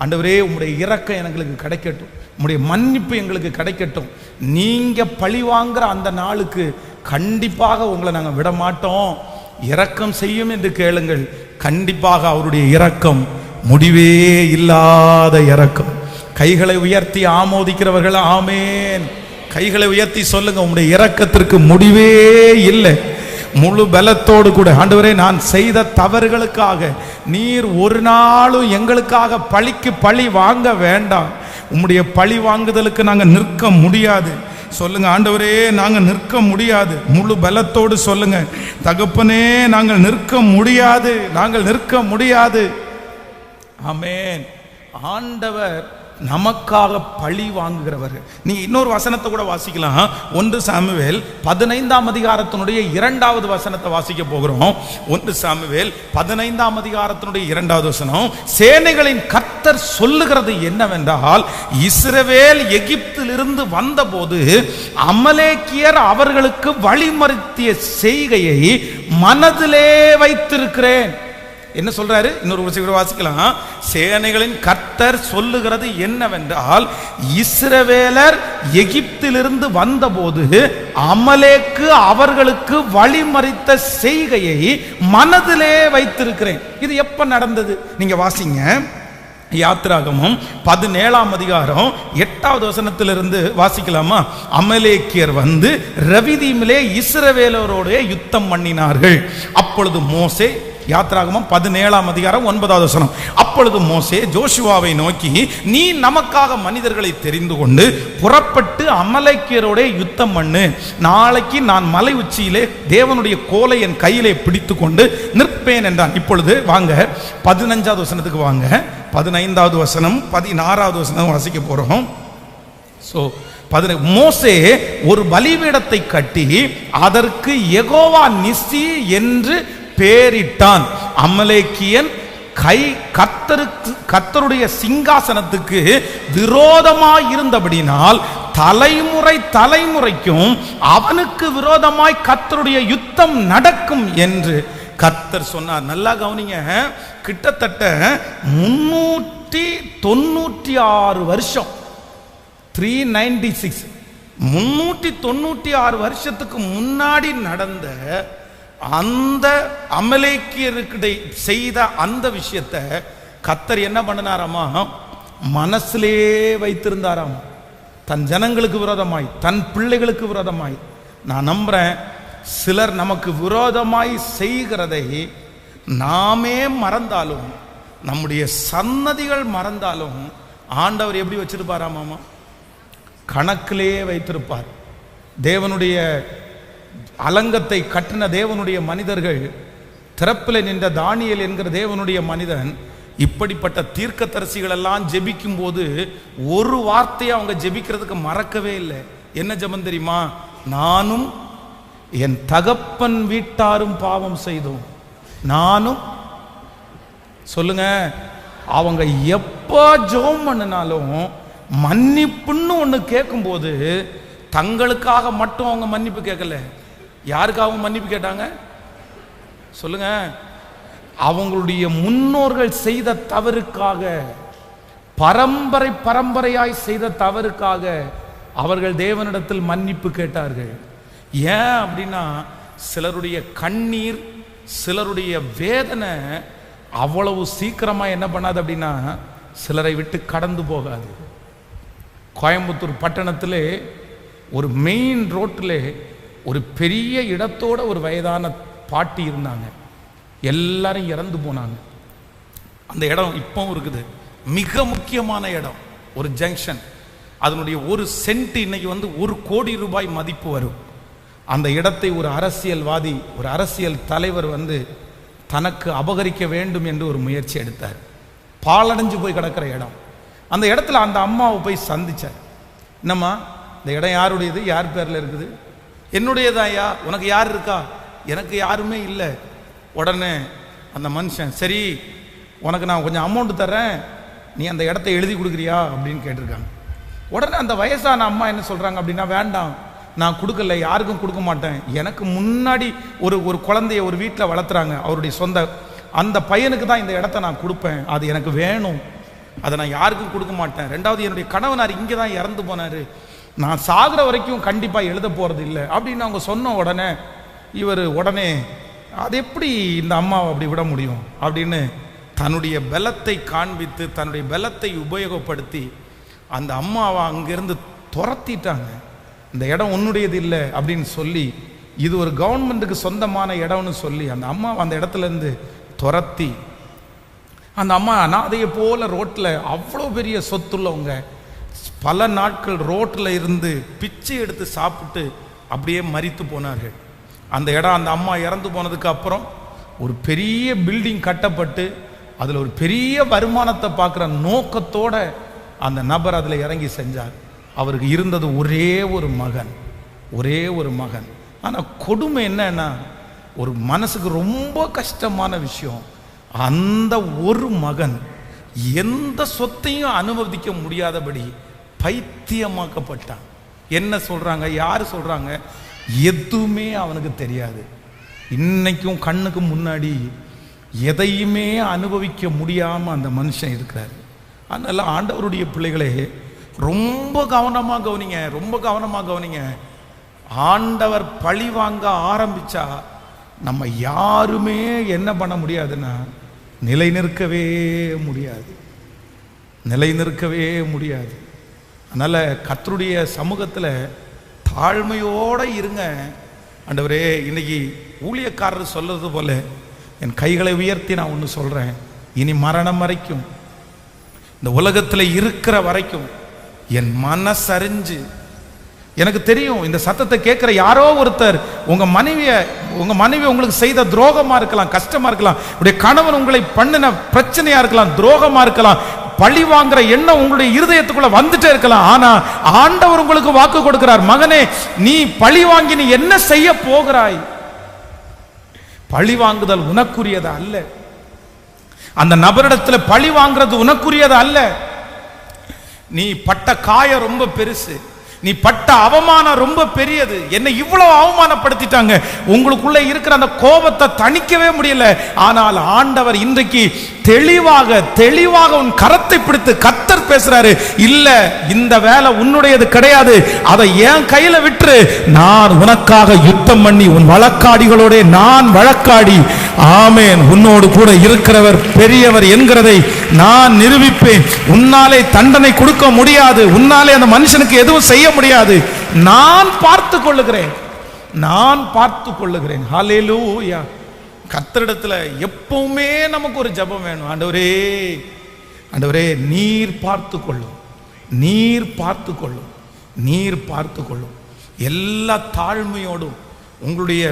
ஆண்டவரே உங்களுடைய இறக்கம் எங்களுக்கு கிடைக்கட்டும். உங்களுடைய மன்னிப்பு எங்களுக்கு கிடைக்கட்டும். நீங்க பழி வாங்குற அந்த நாளுக்கு கண்டிப்பாக உங்களை நாங்கள் விட மாட்டோம் இரக்கம் செய்யும் என்று கேளுங்கள். கண்டிப்பாக அவருடைய இரக்கம் முடிவே இல்லாத இரக்கம். கைகளை உயர்த்தி ஆமோதிக்கிறவர்கள் ஆமேன். கைகளை உயர்த்தி சொல்லுங்க உங்களுடைய இரக்கத்திற்கு முடிவே இல்லை. முழு பலத்தோடு கூட. ஆண்டவரே நான் செய்த தவறுகளுக்காக நீர் ஒரு நாளும் எங்களுக்காக பழிக்கு பழி வாங்க வேண்டாம். உம்முடைய பழி வாங்குதலுக்கு நாங்கள் நிற்க முடியாது. சொல்லுங்க ஆண்டவரே நாங்கள் நிற்க முடியாது. முழு பலத்தோடு சொல்லுங்க. தகப்பனே நாங்கள் நிற்க முடியாது. நாங்கள் நிற்க முடியாது. ஆமேன். ஆண்டவர் நமக்காக பழி வாங்குகிறவர். நீங்க இன்னொரு வசனத்தை கூட வாசிக்கலாம். ஒன்று சாமுவேல் பதினைந்தாம் அதிகாரத்தினுடைய இரண்டாவது வசனத்தை வாசிக்க போகிறோம். ஒன்று சாமுவேல் பதினைந்தாம் அதிகாரத்தினுடைய இரண்டாவது வசனம் சேனைகளின் கர்த்தர் சொல்லுகிறது என்னவென்றால் இஸ்ரவேல் எகிப்திலிருந்து வந்தபோது அமலேக்கியர் அவர்களுக்கு வழிமறித்திய செய்கையை மனதிலே வைத்திருக்கிறேன். என்ன சொல்றாரு? இன்னொரு ஒரு வாசிக்கலாம். சேனைகளின் கர்த்தர் சொல்லுகிறது என்னவென்றால் இஸ்ரவேலர் எகிப்திலிருந்து வந்தபோது அமலேக்கு அவர்களுக்கு வழிமறித்த செய்கையை மனதிலே வைத்திருக்கிறேன். இது எப்ப நடந்தது? நீங்க வாசிங்க. யாத்திராகமும் பதினேழாம் அதிகாரம் எட்டாவது வசனத்திலிருந்து வாசிக்கலாமா? அமலேக்கியர் வந்து ரவிதீமிலே இஸ்ரவேலரோடைய யுத்தம் பண்ணினார்கள். அப்பொழுது மோசே யாத்ராகமம் பதினேழாம் அதிகாரம் ஒன்பதாவது வசனம். அப்பொழுது மோசே ஜோஷுவாவை நோக்கி நீ நமக்காக மனிதர்களை தெரிந்து கொண்டு புறப்பட்டு அமலைக்கியரோட யுத்தம் பண்ணு. நாளைக்கு நான் மலை உச்சியிலே தேவனுடைய கோலை என் கையிலே பிடித்து கொண்டு நிற்பேன் என்றான். இப்பொழுது வாங்க பதினஞ்சாவது வசனத்துக்கு வாங்க. பதினைந்தாவது வசனம் பதினாறாவது வசனம் வாசிக்க போகிறோம் ஸோ பதின மோசே ஒரு பலிபீடத்தை கட்டி அதற்கு எகோவா நிசி என்று பேரிட்டான். அமலேக்கியன் கை கத்தருக்கு கத்தருடைய சிங்காசனத்துக்கு விரோதமாய் இருந்தபடினால் தலைமுறை தலைமுறைக்கும் அவனுக்கு விரோதமாய் கத்தருடைய யுத்தம் நடக்கும் என்று கத்தர் சொன்னார். நல்லா கவனிங்க கிட்டத்தட்ட முன்னூற்றி தொண்ணூற்றி ஆறு வருஷம். த்ரீ நைன்டி சிக்ஸ் முன்னூற்றி தொண்ணூற்றி ஆறு வருஷத்துக்கு முன்னாடி நடந்த அந்த அமலேக்கியருக்கு செய்த அந்த விஷயத்தை கத்தர் என்ன பண்ணினாராமா? மனசிலே வைத்திருந்தாராம். தன் ஜனங்களுக்கு விரோதமாய் தன் பிள்ளைகளுக்கு விரோதமாய். நான் நம்புறேன் சிலர் நமக்கு விரோதமாய் செய்கிறதை நாமே மறந்தாலும் நம்முடைய சன்னதிகள் மறந்தாலும் ஆண்டவர் எப்படி வச்சிருப்பாராமாமா கணக்கிலே வைத்திருப்பார். தேவனுடைய அலங்கத்தை கட்டின தேவனுடைய மனிதர்கள் திறப்பில் நின்ற தானியல் என்கிற தேவனுடைய மனிதன் இப்படிப்பட்ட தீர்க்கதரிசிகள் எல்லாம் ஜெபிக்கும் போது ஒரு வார்த்தையை அவங்க ஜெபிக்கிறதுக்கு மறக்கவே இல்லை. என்ன ஜெபம் தெரியுமா? நானும் என் தகப்பன் வீட்டாரும் பாவம் செய்தோம். நானும் சொல்லுங்க அவங்க எப்போ ஜோம் பண்ணினாலும் மன்னிப்புன்னு ஒன்று கேட்கும்போது தங்களுக்காக மட்டும் அவங்க மன்னிப்பு கேட்கல. யாருக்காகவும் மன்னிப்பு கேட்டாங்க? சொல்லுங்க. அவங்களுடைய முன்னோர்கள் செய்த தவறுக்காக பரம்பரை பரம்பரையாய் செய்த தவறுக்காக அவர்கள் தேவனிடத்தில் மன்னிப்பு கேட்டார்கள். ஏன் அப்படின்னா சிலருடைய கண்ணீர் சிலருடைய வேதனை அவ்வளவு சீக்கிரமாக என்ன பண்ணாது அப்படின்னா சிலரை விட்டு கடந்து போகாது. கோயம்புத்தூர் பட்டணத்திலே ஒரு மெயின் ரோட்டில் ஒரு பெரிய இடத்தோட ஒரு வயதான பாட்டி இருந்தாங்க. எல்லாரும் இறந்து போனாங்க. அந்த இடம் இப்பவும் இருக்குது. மிக முக்கியமான இடம். ஒரு ஜங்ஷன் அதனுடைய ஒரு சென்ட் இன்னைக்கு வந்து ஒரு கோடி ரூபாய் மதிப்பு வரும். அந்த இடத்தை ஒரு அரசியல்வாதி ஒரு அரசியல் தலைவர் வந்து தனக்கு அபகரிக்க வேண்டும் என்று ஒரு முயற்சி எடுத்தார். பாலடைஞ்சு போய் கிடக்கிற இடம். அந்த இடத்துல அந்த அம்மாவை போய் சந்திச்சார். என்னம்மா இந்த இடம் யாருடையது? யார் பேரில் இருக்குது? என்னுடையதாயா? உனக்கு யார் இருக்கா? எனக்கு யாருமே இல்லை. உடனே அந்த மனுஷன் சரி உனக்கு நான் கொஞ்சம் அமௌண்ட் தர்றேன். நீ அந்த இடத்த எழுதி கொடுக்குறியா? அப்படின்னு கேட்டிருக்காங்க. உடனே அந்த வயசான அம்மா என்ன சொல்கிறாங்க அப்படின்னா வேண்டாம் நான் கொடுக்கல யாருக்கும் கொடுக்க மாட்டேன். எனக்கு முன்னாடி ஒரு ஒரு குழந்தைய ஒரு வீட்டில் வளர்த்துறாங்க. அவருடைய சொந்த அந்த பையனுக்கு தான் இந்த இடத்த நான் கொடுப்பேன். அது எனக்கு வேணும். அதை நான் யாருக்கும் கொடுக்க மாட்டேன். ரெண்டாவது என்னுடைய கணவனார் இங்கே தான் இறந்து போனார். நான் சாகுற வரைக்கும் கண்டிப்பாக எழுத போகிறது இல்லை அப்படின்னு அவங்க சொன்ன உடனே இவர் உடனே அது எப்படி இந்த அம்மாவை அப்படி விட முடியும்? அப்படின்னு தன்னுடைய பலத்தை காண்பித்து தன்னுடைய பலத்தை உபயோகப்படுத்தி அந்த அம்மாவை அங்கிருந்து துரத்திட்டாங்க. இந்த இடம் உன்னுடையது இல்லை அப்படின்னு சொல்லி இது ஒரு கவர்மெண்ட்டுக்கு சொந்தமான இடம்னு சொல்லி அந்த அம்மாவை அந்த இடத்துல இருந்து துரத்தி அந்த அம்மா அனாதையை போல ரோட்டில் அவ்வளோ பெரிய சொத்துள்ளவங்க. பல நாட்கள் ரோட்டில் இருந்து பிச்சை எடுத்து சாப்பிட்டு அப்படியே மறித்து போனார்கள். அந்த இடம் அந்த அம்மா இறந்து போனதுக்கு அப்புறம் ஒரு பெரிய பில்டிங் கட்டப்பட்டு அதில் ஒரு பெரிய வருமானத்தை பார்க்குற நோக்கத்தோட அந்த நபர் அதில் இறங்கி செஞ்சார். அவருக்கு இருந்தது ஒரே ஒரு மகன் ஒரே ஒரு மகன். ஆனால் கொடுமை என்னன்னா ஒரு மனசுக்கு ரொம்ப கஷ்டமான விஷயம். அந்த ஒரு மகன் எந்த சொத்தையும் அனுமதிக்க முடியாதபடி பைத்தியமாக்கப்பட்டான். என்ன சொல்றாங்க? யார் சொல்றாங்க? எதுவுமே அவனுக்கு தெரியாது. இன்னைக்கும் கண்ணுக்கு முன்னாடி எதையுமே அனுபவிக்க முடியாமல் அந்த மனுஷன் இருக்கிறாரு. அதனால் ஆண்டவருடைய பிள்ளைகளே ரொம்ப கவனமாக கவனிங்க ரொம்ப கவனமாக கவனிங்க. ஆண்டவர் பழி வாங்க ஆரம்பித்தா நம்ம யாருமே என்ன பண்ண முடியாதுன்னா நிலை நிற்கவே முடியாது. நிலை நிற்கவே முடியாது. அதனால் கத்தருடைய சமூகத்தில் தாழ்மையோட இருங்க. ஆண்டவரே இன்னைக்கு ஊழியக்காரர் சொல்கிறது போல என் கைகளை உயர்த்தி நான் ஒன்று சொல்கிறேன் இனி மரணம் வரைக்கும் இந்த உலகத்தில் இருக்கிற வரைக்கும் என் மனசறிஞ்சு எனக்கு தெரியும் இந்த சத்தத்தை கேட்குற யாரோ ஒருத்தர் உங்கள் மனைவியை உங்க மனைவி உங்களுக்கு செய்த துரோகமா இருக்கலாம் கஷ்டமா இருக்கலாம் உடைய கணவன் உங்களை பண்ணின பிரச்சனையா இருக்கலாம் துரோகமா இருக்கலாம் பழி வாங்குற எண்ணம் உங்களுடைய இருதயத்துக்குள்ள வந்துட்டே இருக்கலாம். ஆனா ஆண்டவர் உங்களுக்கு வாக்கு கொடுக்கிறார் மகனே நீ பழி வாங்கி நீ என்ன செய்ய போகிறாய்? பழி வாங்குதல் உனக்குரியது அல்ல. அந்த நபரிடத்துல பழி வாங்குறது உனக்குரியது அல்ல. நீ பட்ட காயம் ரொம்ப பெருசு. நீ பட்ட அவமானம் ரொம்ப பெரியது. என்னை இவ்வளவு அவமானப்படுத்திட்டாங்க. உங்களுக்குள்ள இருக்கிற அந்த கோபத்தை தணிக்கவே முடியல. ஆனால் ஆண்டவர் இன்றைக்கு தெளிவாக தெளிவாக உன் கரத்தை பிடித்து கத்தர் பேசுறாரு. இல்ல இந்த வேலை உன்னுடையது கிடையாது. அதை என் கையில விட்டுரு. நான் உனக்காக யுத்தம் பண்ணி உன் வழக்காடிகளோட நான் வழக்காடி. ஆமேன். உன்னோடு கூட இருக்கிறவர் பெரியவர் என்கிறதை நான் நிரூபிப்பேன். உன்னாலே தண்டனை கொடுக்க முடியாது. உன்னாலே அந்த மனுஷனுக்கு எதுவும் செய்ய முடியாது. நான் பார்த்து கொள்ளுகிறேன். நான் பார்த்து கொள்ளுகிறேன். ஹாலேலூயா கர்த்தரிடத்துல எப்பவுமே நமக்கு ஒரு ஜெபம் வேணும். ஆண்டவரே ஆண்டவரே நீர் பார்த்து கொள்ளும். நீர் பார்த்து கொள்ளும். நீர் பார்த்து கொள்ளும். எல்லா தாழ்மையோடும் உங்களுடைய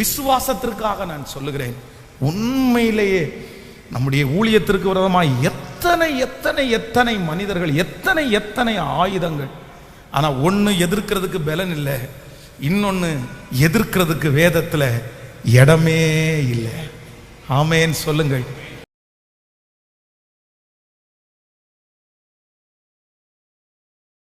விசுவாசத்திற்காக நான் சொல்லுகிறேன். உண்மையிலேயே நம்முடைய ஊழியத்திற்கு விரதமாக எத்தனை எத்தனை எத்தனை மனிதர்கள் எத்தனை எத்தனை ஆயுதங்கள் ஆனால் ஒன்று எதிர்க்கிறதுக்கு பலன் இல்லை இன்னொன்று எதிர்க்கிறதுக்கு வேதத்தில் இடமே இல்லை. ஆமேன்னு சொல்லுங்கள்.